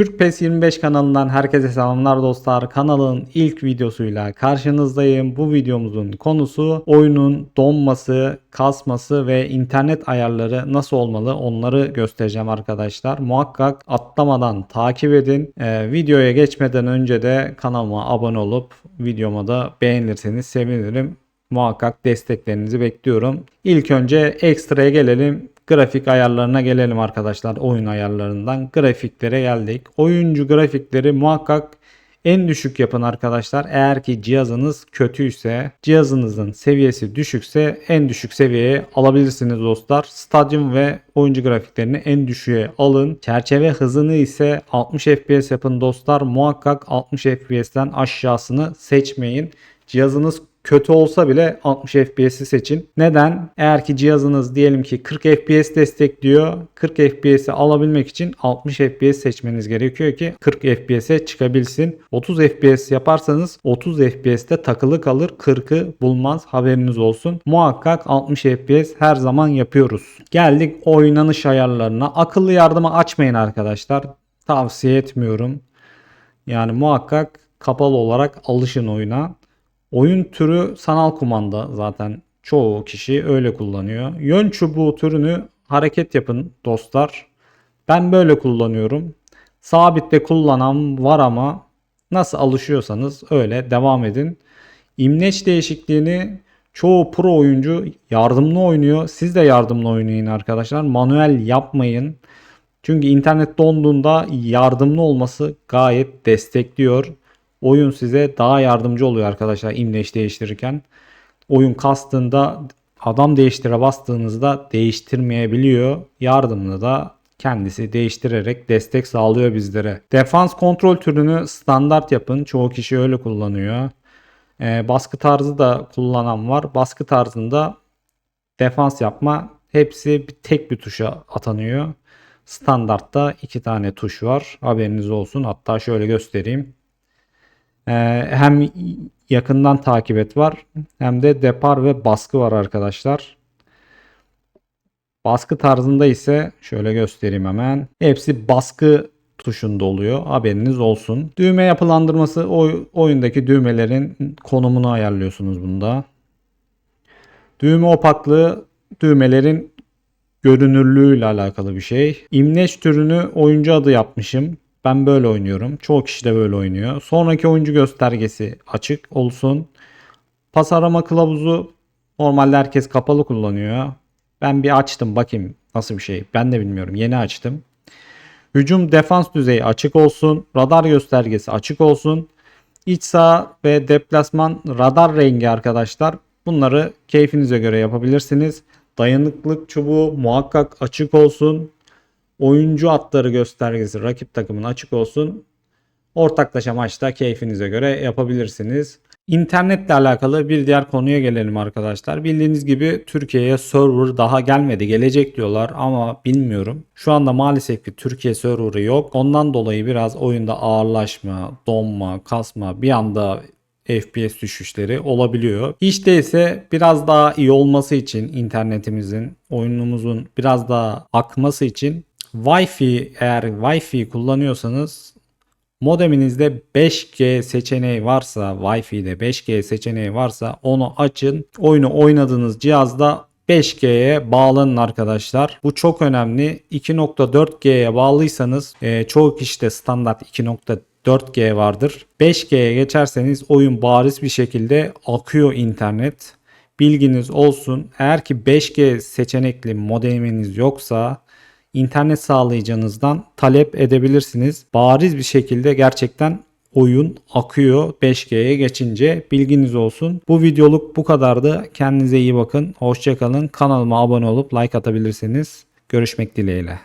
Türk PES 25 kanalından herkese selamlar dostlar. Kanalın ilk videosuyla karşınızdayım. Bu videomuzun konusu oyunun donması, kasması ve internet ayarları nasıl olmalı onları göstereceğim arkadaşlar. Muhakkak atlamadan takip edin. Ee, videoya geçmeden önce de kanalıma abone olup videoma da beğenirseniz sevinirim. Muhakkak desteklerinizi bekliyorum. İlk önce ekstraya gelelim. Grafik ayarlarına gelelim arkadaşlar. Oyun ayarlarından grafiklere geldik. Oyuncu grafikleri muhakkak en düşük yapın arkadaşlar. Eğer ki cihazınız kötüyse, cihazınızın seviyesi düşükse en düşük seviyeye alabilirsiniz dostlar. Stadyum ve oyuncu grafiklerini en düşüğe alın. Çerçeve hızını ise 60 FPS yapın dostlar. Muhakkak 60 FPS'ten aşağısını seçmeyin. Cihazınız kötü olsa bile 60 FPS'i seçin. Neden? Eğer ki cihazınız diyelim ki 40 FPS destekliyor. 40 FPS'i alabilmek için 60 FPS seçmeniz gerekiyor ki 40 FPS'e çıkabilsin. 30 FPS yaparsanız 30 FPS'te takılı kalır. 40'ı bulmaz. Haberiniz olsun. Muhakkak 60 FPS her zaman yapıyoruz. Geldik oynanış ayarlarına. Akıllı yardımı açmayın arkadaşlar. Tavsiye etmiyorum. Yani muhakkak kapalı olarak alışın oyuna. Oyun türü sanal kumanda zaten çoğu kişi öyle kullanıyor. Yön çubuğu türünü hareket yapın dostlar. Ben böyle kullanıyorum. Sabitte kullanan var ama nasıl alışıyorsanız öyle devam edin. İmleç değişikliğini çoğu pro oyuncu yardımlı oynuyor. Siz de yardımlı oynayın arkadaşlar. Manuel yapmayın. Çünkü internet donduğunda yardımlı olması gayet destekliyor. Oyun size daha yardımcı oluyor arkadaşlar imleç değiştirirken. Oyun kastığında adam değiştire bastığınızda değiştirmeyebiliyor. Yardımlı da kendisi değiştirerek destek sağlıyor bizlere. Defans kontrol türünü standart yapın. Çoğu kişi öyle kullanıyor. Ee, baskı tarzı da kullanan var. Baskı tarzında defans yapma hepsi bir tek bir tuşa atanıyor. Standartta iki tane tuş var. Haberiniz olsun. Hatta şöyle göstereyim. Ee, hem yakından takip et var hem de depar ve baskı var arkadaşlar. Baskı tarzında ise şöyle göstereyim hemen. Hepsi baskı tuşunda oluyor. Haberiniz olsun. Düğme yapılandırması oy- oyundaki düğmelerin konumunu ayarlıyorsunuz bunda. Düğme opaklığı düğmelerin görünürlüğüyle alakalı bir şey. İmleç türünü oyuncu adı yapmışım. Ben böyle oynuyorum. Çoğu kişi de böyle oynuyor. Sonraki oyuncu göstergesi açık olsun. Pas arama kılavuzu normalde herkes kapalı kullanıyor. Ben bir açtım bakayım nasıl bir şey. Ben de bilmiyorum. Yeni açtım. Hücum defans düzeyi açık olsun. Radar göstergesi açık olsun. İç saha ve deplasman radar rengi arkadaşlar. Bunları keyfinize göre yapabilirsiniz. Dayanıklık çubuğu muhakkak açık olsun. Oyuncu atları göstergesi rakip takımın açık olsun. Ortaklaşa maçta keyfinize göre yapabilirsiniz. İnternetle alakalı bir diğer konuya gelelim arkadaşlar. Bildiğiniz gibi Türkiye'ye server daha gelmedi. Gelecek diyorlar ama bilmiyorum. Şu anda maalesef ki Türkiye serverı yok. Ondan dolayı biraz oyunda ağırlaşma, donma, kasma bir anda FPS düşüşleri olabiliyor. Hiç değilse biraz daha iyi olması için internetimizin, oyunumuzun biraz daha akması için Wi-Fi eğer Wi-Fi kullanıyorsanız modeminizde 5G seçeneği varsa Wi-Fi'de 5G seçeneği varsa onu açın. Oyunu oynadığınız cihazda 5G'ye bağlanın arkadaşlar. Bu çok önemli. 2.4G'ye bağlıysanız e, çoğu kişide standart 2.4G vardır. 5G'ye geçerseniz oyun bariz bir şekilde akıyor internet. Bilginiz olsun. Eğer ki 5G seçenekli modeminiz yoksa internet sağlayıcınızdan talep edebilirsiniz. Bariz bir şekilde gerçekten oyun akıyor 5G'ye geçince bilginiz olsun. Bu videoluk bu kadardı. Kendinize iyi bakın. Hoşçakalın. Kanalıma abone olup like atabilirsiniz. Görüşmek dileğiyle.